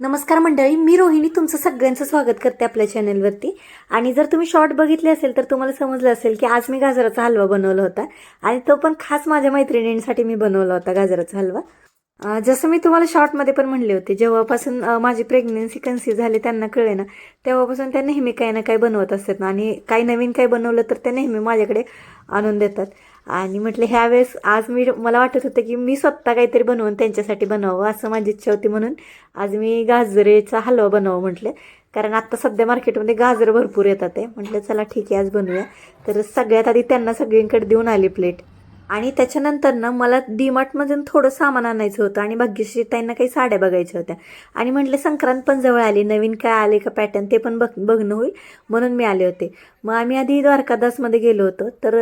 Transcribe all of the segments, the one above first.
नमस्कार मंडळी मी रोहिणी तुमचं सगळ्यांचं स्वागत करते आपल्या चॅनलवरती आणि जर तुम्ही शॉर्ट बघितले असेल तर तुम्हाला समजलं असेल की आज मी गाजराचा हलवा बनवला होता. आणि तो पण खास माझ्या मैत्रिणींसाठी मी बनवला होता गाजराचा हलवा. जसं मी तुम्हाला शॉर्टमध्ये पण म्हणले होते जेव्हापासून माझी प्रेग्नन्सी कन्सीव्ह झाली त्यांना कळे ना तेव्हापासून त्या नेहमी काही ना काही बनवत असतात. ना आणि काही नवीन काही बनवलं तर ते नेहमी माझ्याकडे आणून देतात. आणि म्हटलं ह्यावेळेस आज मी मला वाटत होतं की मी स्वतः काहीतरी बनवून त्यांच्यासाठी बनवावं असं माझी इच्छा होती म्हणून आज मी गाजरेचा हलवा बनवावं म्हटलं. कारण आत्ता सध्या मार्केटमध्ये गाजर भरपूर येतात आहे. म्हटलं चला ठीक आहे आज बनवूया. तर सगळ्यात आधी त्यांना सगळींकडे देऊन आली प्लेट. आणि त्याच्यानंतर ना मला डीमार्टमधून थोडं सामान आणायचं होतं आणि भाग्यश्री ताईंना काही साड्या बघायच्या होत्या. आणि म्हटलं संक्रांत पण जवळ आली नवीन काय आले का पॅटर्न ते पण बघ बघणं होईल म्हणून मी आले होते. मग आम्ही आधी द्वारकादासमध्ये गेलो होतो तर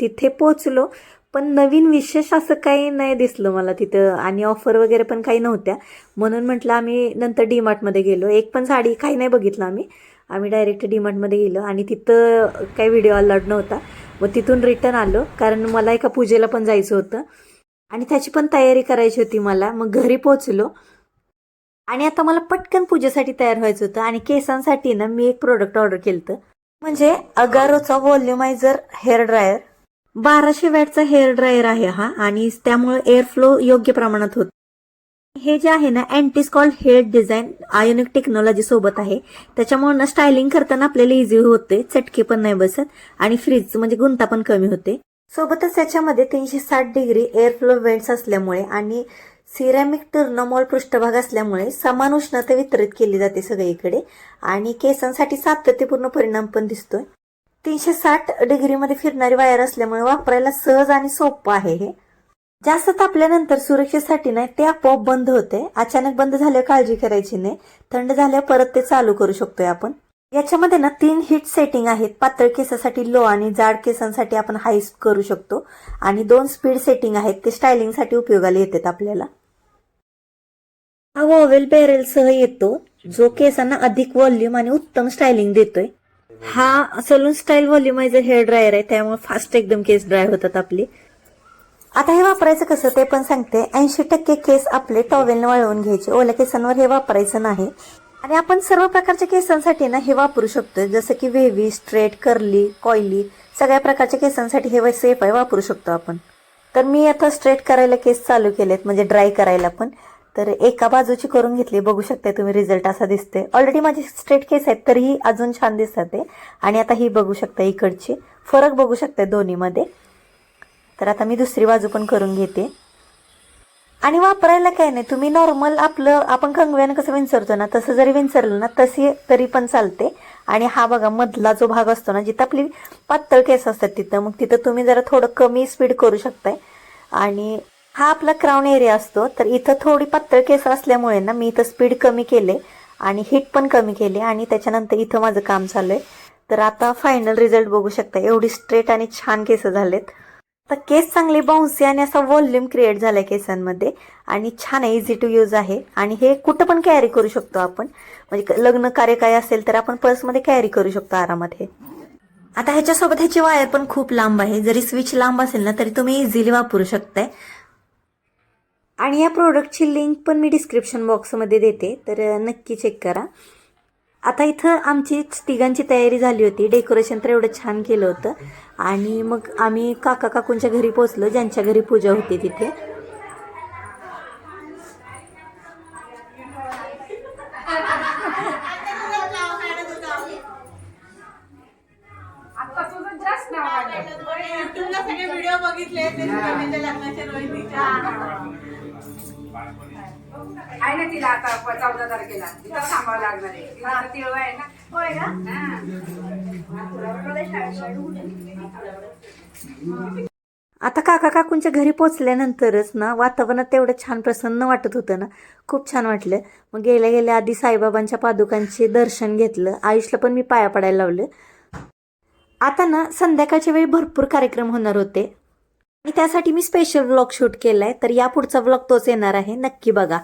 तिथे पोचलो पण नवीन विशेष असं काही नाही दिसलं मला तिथं आणि ऑफर वगैरे पण काही नव्हत्या. म्हणून म्हटलं आम्ही नंतर डीमार्टमध्ये गेलो. एक पण साडी काही नाही बघितलं आम्ही. आम्ही डायरेक्ट डीमार्टमध्ये गेलो आणि तिथं काही व्हिडिओ अलाउड नव्हता. मग तिथून रिटर्न आलो कारण मला एका पूजेला पण जायचं होतं. आणि त्याची पण तयारी करायची होती मला. मग घरी पोचलो आणि आता मला पटकन पूजेसाठी तयार व्हायचं होतं. आणि केसांसाठी ना मी एक प्रोडक्ट ऑर्डर केलं होतं म्हणजे अगारोचा व्हॉल्युमायझर हेअर ड्रायर बाराशे वॅटचा हेअर ड्रायर आहे हा. आणि त्यामुळे एअर फ्लो योग्य प्रमाणात होत. हे जे आहे ना antiscald head design ionic technology सोबत आहे. त्याच्यामुळे ना स्टायलिंग करताना आपल्याला इझी होते चटके पण नाही बसत आणि फ्रीज म्हणजे गुंता पण कमी होते. सोबतच त्याच्यामध्ये तीनशे साठ डिग्री एअर फ्लो वेंट्स असल्यामुळे आणि सिरॅमिक टर्नमॉल पृष्ठभाग असल्यामुळे समान उष्णता वितरित केली जाते सगळीकडे आणि केसांसाठी सातत्यपूर्ण परिणाम पण दिसतोय. तीनशे साठ डिग्रीमध्ये फिरणारी वायर असल्यामुळे वापरायला सहज आणि सोपं आहे हे. जास्त तापल्यानंतर सुरक्षेसाठी नाही ते आपोआप बंद होते. अचानक बंद झाल्यावर काळजी करायची नाही. थंड झाल्यावर परत ते चालू करू शकतोय आपण. याच्यामध्ये ना तीन हिट सेटिंग आहेत. पातळ केसासाठी लो आणि जाड केसांसाठी आपण हाय करू शकतो. आणि दोन स्पीड सेटिंग आहेत. ते स्टायलिंगसाठी उपयोगाला येतात आपल्याला. हा वॉवेल बॅरेल सह येतो. जो केसांना अधिक व्हॉल्यूम आणि उत्तम स्टायलिंग देतोय. हा salon style volumiser hair dryer आहे. त्यामुळे फास्ट एकदम केस ड्राय होतात आपले. आता हे वापरायचं कसं ते पण सांगते. ऐंशी टक्के केस आपले टॉवेलने वाळवून घ्यायचे. ओल्या केसांवर हे वापरायचं नाही. आणि आपण सर्व प्रकारच्या केसांसाठी ना हे वापरू शकतो जसं की वेव्ही स्ट्रेट कर्ली कॉयली सगळ्या प्रकारच्या केसांसाठी हे सेफ आहे वापरू शकतो आपण. तर मी आता स्ट्रेट करायला केस चालू केलेत म्हणजे ड्राय करायला पण. तर एका बाजूची करून घेतली. बघू शकता तुम्ही रिझल्ट असा दिसते ऑलरेडी माझे स्ट्रेट केस आहेत तरीही अजून छान दिसतात आणि आता ही बघू शकता इकडची. फरक बघू शकता दोन्हीमध्ये. तर आता मी दुसरी बाजू पण करून घेते. आणि वापरायला काय नाही तुम्ही नॉर्मल आपलं आपण कंगव्यानं कसं विंचरतो ना तसं जरी विंचरलं ना तसे तरी पण चालते. आणि हा बघा मधला जो भाग असतो ना जिथं आपली पातळ केस असतात तिथं मग तिथं तुम्ही जरा थोडं कमी स्पीड करू शकताय. आणि हा आपला क्राऊन एरिया असतो तर इथं थोडी पातळ केस असल्यामुळे ना मी इथं स्पीड कमी केले आणि हिट पण कमी केले आणि त्याच्यानंतर इथं माझं काम चालू आहे. तर आता फायनल रिझल्ट बघू शकता एवढी स्ट्रेट आणि छान केस झालेत. तर केस चांगले बाउन्सी आणि असा व्हॉल्यूम क्रिएट झालाय केसांमध्ये. आणि छान आहे इझी टू यूज आहे. आणि हे कुठं पण कॅरी करू शकतो आपण. म्हणजे लग्न कार्य काय असेल तर आपण पर्समध्ये कॅरी करू शकतो आरामात हे. आता ह्याच्यासोबत ह्याची वायर पण खूप लांब आहे. जरी स्विच लांब असेल ना तरी तुम्ही इझिली वापरू शकताय. आणि या प्रोडक्टची लिंक पण मी डिस्क्रिप्शन बॉक्समध्ये देते. तर नक्की चेक करा. आता इथं आमची तिघांची तयारी झाली होती. डेकोरेशन तर एवढं छान केलं होतं. आणि मग आम्ही काका काकूंच्या घरी पोचलो ज्यांच्या घरी पूजा होती तिथे. आता तुझं जास्त नाव वाढलं. युट्यूबला सगळे व्हिडिओ बघितले आहे. ना तिला आता चौदा तारखेला. तिथं थांबावं लागणार आहे. तिला तिळवा आहे ना. होय ना आता काका काकूंच्या घरी पोचल्यानंतरच ना वातावरणात तेवढं छान प्रसन्न वाटत होतं ना. खूप छान वाटलं. मग गेल्या गेल्या आधी साईबाबांच्या पादुकांचे दर्शन घेतलं. आयुषला पण मी पाया पडायला लावलं. आता ना संध्याकाळच्या वेळी भरपूर कार्यक्रम होणार होते. आणि त्यासाठी मी स्पेशल व्लॉग शूट केलाय तर या पुढचा व्लॉग तोच येणार आहे. नक्की बघा.